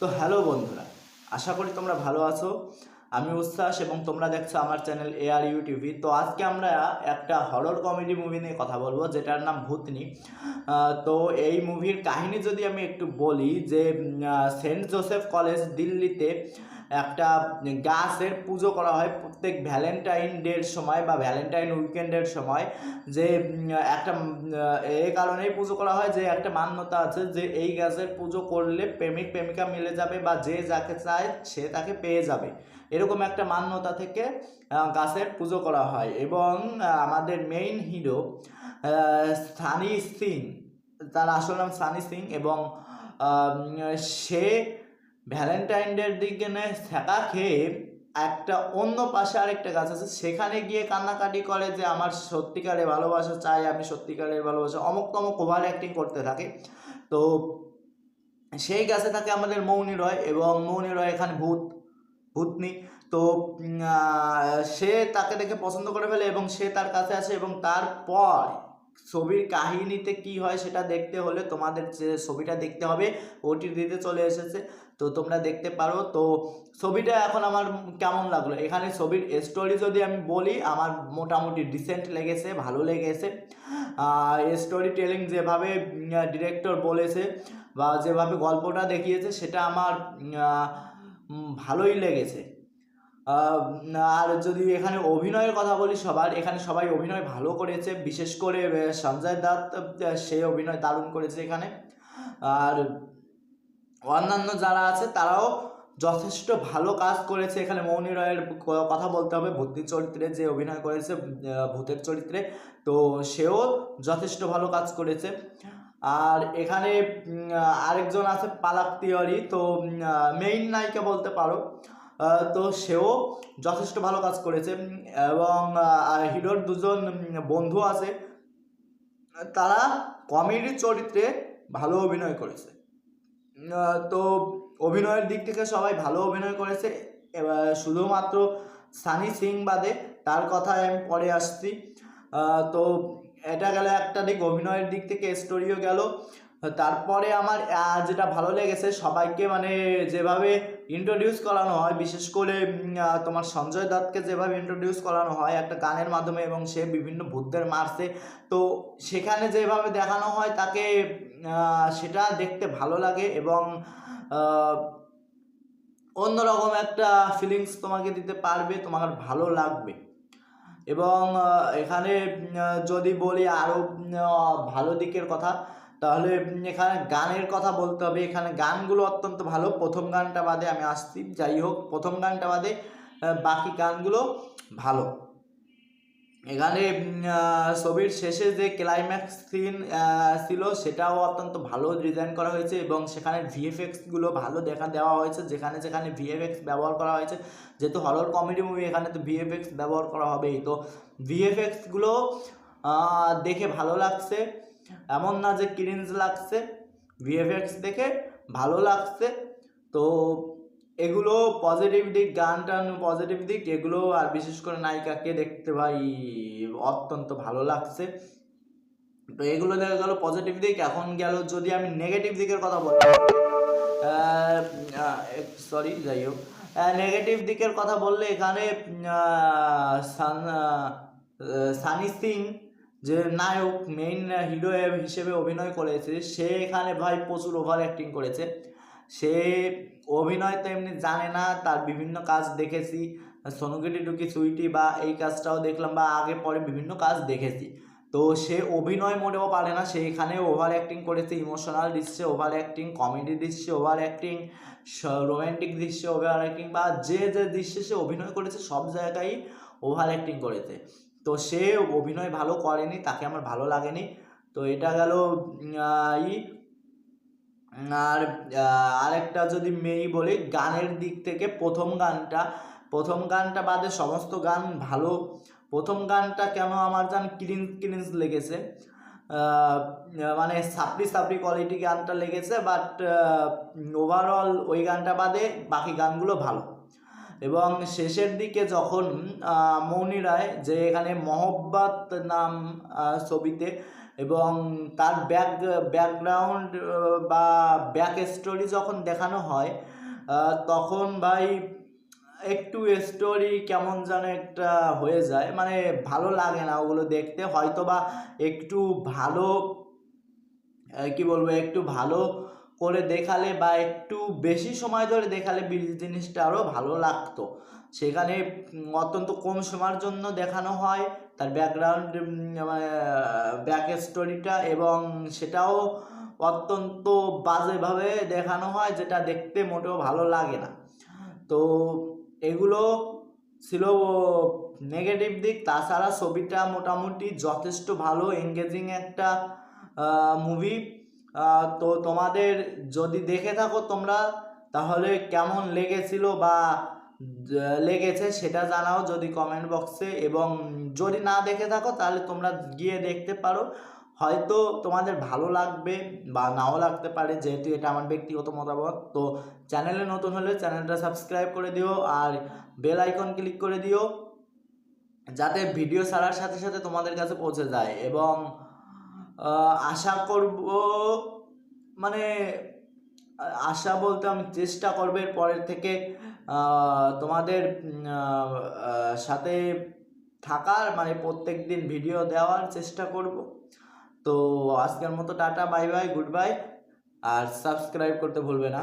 তো হ্যালো বন্ধুরা, আশা করি তোমরা ভালো আছো। আমি উচ্ছ্বাস এবং তোমরা দেখছ আমার চ্যানেল এ আর টিভি। তো আজকে আমরা একটা হরর কমেডি মুভি নিয়ে কথা বলব, যেটার নাম ভূতনি। তো এই মুভির কাহিনী যদি আমি একটু বলি যে সেন্ট জোসেফ কলেজ দিল্লিতে একটা গাছের পুজো করা হয় প্রত্যেক ভ্যালেন্টাইন ডের সময় বা ভ্যালেন্টাইন উইকেন্ডের সময়, যে একটা এই কারণেই পুজো করা হয় যে, একটা মান্যতা আছে যে, এই গাছের পুজো করলে প্রেমিক, প্রেমিকা মিলে যাবে বা যে যাকে চায় সে তাকে পেয়ে যাবে। এরকম একটা মান্যতা থেকে গাছের পুজো করা হয় এবং আমাদের মেইন হিরো সানি সিং, তার আসল নাম সানি সিং এবং সে ভ্যালেন্টাইন ডের দিকে ছ্যাঁকা খেয়ে একটা অন্য পাশে আরেকটা গাছ আছে, সেখানে গিয়ে কান্নাকাটি করে যে আমার সত্যিকারে ভালোবাসা চাই, আমি সত্যিকারের ভালোবাসা। অমুক তমক ওভার অ্যাক্টিং করতে থাকে। তো সেই গাছে থাকে আমাদের মৌনি রয় এবং মৌনি রয় এখানে ভূত, ভূতনি। তো সে তাকে দেখে পছন্দ করে ফেলে এবং সে তার কাছে আসে এবং তারপর ছবির কাহিনীতে কি হয় সেটা দেখতে হলে তোমাদের যে ছবিটা দেখতে হবে ওটিটিতে চলে এসেছে। তো তোমরা দেখতে পারো। তো ছবিটা এখন আমার কেমন লাগল? এখানে ছবির স্টোরি যদি আমি বলি, আমার মোটামুটি ডিসেন্ট লেগেছে, ভালো লেগেছে। স্টোরি টেলিং যেভাবে ডিরেক্টর বলেছে বা যেভাবে গল্পটা দেখিয়েছে, সেটা আমার ভালোই লেগেছে। আর যদি এখানে অভিনয়ের কথা বলি সবার এখানে সবাই অভিনয় ভালো করেছে বিশেষ করে সঞ্জয় দত্ত আহ, সে অভিনয় দারুণ করেছে এখানে। আর অন্যান্য যারা আছে তারাও যথেষ্ট ভালো কাজ করেছে এখানে। মৌনী রয়ের কথা বলতে হবে ভূতি চরিত্রে যে অভিনয় করেছে ভূতের চরিত্রে তো সেও যথেষ্ট ভালো কাজ করেছে। আর এখানে আরেকজন আছে পালাক তিওয়ারি তো মেইন নায়িকা বলতে পারো। তো সেও যথেষ্ট ভালো কাজ করেছে এবং হিরোর দুজন বন্ধু আছে, তারা কমেডি চরিত্রে ভালো অভিনয় করেছে। তো অভিনয়ের দিক থেকে সবাই ভালো অভিনয় করেছে, এবার শুধুমাত্র সানি সিং বাদে তার কথায় আমি পরে আসছি। তো এটা গেল একটা দিক, অভিনয়ের দিক থেকে স্টোরিও গেল। তারপরে আমার যেটা ভালো লেগেছে, সবাইকে মানে যেভাবে ইন্ট্রোডিউস করানো হয়, বিশেষ করে তোমার সঞ্জয় দত্তকে যেভাবে ইন্ট্রোডিউস করানো হয় একটা গানের মাধ্যমে এবং সে বিভিন্ন ভূতদের মারছে, তো সেখানে যেভাবে দেখানো হয় তাকে সেটা দেখতে ভালো লাগে এবং অন্যরকম একটা ফিলিংস তোমাকে দিতে পারবে, তোমার ভালো লাগবে। এবং এখানে যদি বলি আরও ভালো দিকের কথা তাহলে এখানে গানের কথা বলতে হবে। এখানে গানগুলো অত্যন্ত ভালো। প্রথম গানটা বাদে আমি আসছি। যাই হোক, প্রথম গানটা বাদে বাকি গানগুলো ভালো। এখানে ছবির শেষে যে ক্লাইম্যাক্স সিন ছিল, সেটাও অত্যন্ত ভালো ডিজাইন করা হয়েছে এবং সেখানে ভিএফএক্সগুলো ভালো দেখা দেওয়া হয়েছে। যেখানে যেখানে ভিএফএক্স ব্যবহার করা হয়েছে। যেহেতু হরর কমেডি মুভি এখানে তো ভিএফএক্স ব্যবহার করা হবেই। তো ভিএফএক্সগুলো দেখে ভালো লাগছে। এমন না যে ক্রিঞ্জ লাগছে ভিএফএক্স দেখে ভালো লাগছে। তো এগুলো পজিটিভ দিক, গান টান পজিটিভ দিক, এগুলো আর বিশেষ করে নায়িকাকে দেখতে ভাই অত্যন্ত ভালো লাগছে। তো এগুলো দেখা গেল পজিটিভ দিক, এখন গেল যদি আমি নেগেটিভ দিকের কথা বলি সরি যাই হোক। নেগেটিভ দিকের কথা বললে এখানে সান- সিং যে নায়ক মেইন হিরো হিসেবে অভিনয় করেছে, সে এখানে ভাই প্রচুর ওভার অ্যাক্টিং করেছে। সে অভিনয় তো এমনি জানে না, তার বিভিন্ন কাজ দেখেছি। সোনুকিটি টুকি সুইটি বা এই কাজটাও দেখলাম বা আগে পরে বিভিন্ন কাজ দেখেছি। তো সে অভিনয় মোটেও পারে না, সে এখানে ওভার অ্যাক্টিং করেছে ইমোশনাল দৃশ্যে ওভার অ্যাক্টিং কমেডি দৃশ্যে ওভার অ্যাক্টিং রোম্যান্টিক দৃশ্যে ওভার অ্যাক্টিং বা যে যে দৃশ্যে সে অভিনয় করেছে, সব জায়গায় ওভার অ্যাক্টিং করেছে। তো সে অভিনয় ভালো করেনি, তাকে আমার ভালো লাগেনি। তো এটা গেল ই, আর আরেকটা যদি মেয়ে বলি, গানের দিক থেকে প্রথম গানটা প্রথম গানটা বাদে সমস্ত গান ভালো। প্রথম গানটা কেন আমার জান ক্রিঞ্জ ক্রিঞ্জ লেগেছে? মানে সাপড়ি সাপড়ি কোয়ালিটি গানটা লেগেছে বাট ওভারঅল ওই গানটা বাদে বাকি গানগুলো ভালো। এবং শেষের দিকে যখন মৌনি রায় যে এখানে মহব্বত নাম ছবিতে এবং তার ব্যাক, ব্যাকগ্রাউন্ড বা ব্যাক স্টোরি যখন দেখানো হয় তখন ভাই একটু স্টোরি কেমন যেন একটা হয়ে যায়। মানে ভালো লাগে না ওগুলো দেখতে। হয়তো বা একটু ভালো কি বলব, একটু ভালো করে দেখালে বা একটু বেশি সময় ধরে দেখালে জিনিসটা আরও ভালো লাগতো। সেখানে অত্যন্ত কম সময়ের জন্য দেখানো হয়। তার ব্যাকগ্রাউন্ড ব্যাক স্টোরিটা এবং সেটাও অত্যন্ত বাজেভাবে দেখানো হয়, যেটা দেখতে মোটেও ভালো লাগে না। তো এগুলো ছিল নেগেটিভ দিক। তাছাড়া ছবিটা মোটামুটি যথেষ্ট ভালো এঙ্গেজিং একটা মুভি তো তোমাদের যদি দেখে থাকো তোমরা, তাহলে কেমন লেগেছিল বা লেগেছে সেটা জানাও যদি কমেন্ট বক্সে এবং যদি না দেখে থাকো, তাহলে তোমরা গিয়ে দেখতে পারো। হয়তো তোমাদের ভালো লাগবে বা নাও লাগতে পারে, যেহেতু এটা আমার ব্যক্তিগত মতামত। তো চ্যানেলে নতুন হলে চ্যানেলটা সাবস্ক্রাইব করে দিও আর বেল আইকন ক্লিক করে দিও, যাতে ভিডিও ছাড়ার সাথে সাথে তোমাদের কাছে পৌঁছে যায়। এবং আশা করব মানে আশা বলতে আমি চেষ্টা করব পরের থেকে তোমাদের সাথে থাকার মানে প্রত্যেক দিন ভিডিও দেওয়ার চেষ্টা করব। তো আজকের মতো tata bye bye good bye আর সাবস্ক্রাইব করতে ভুলবে না।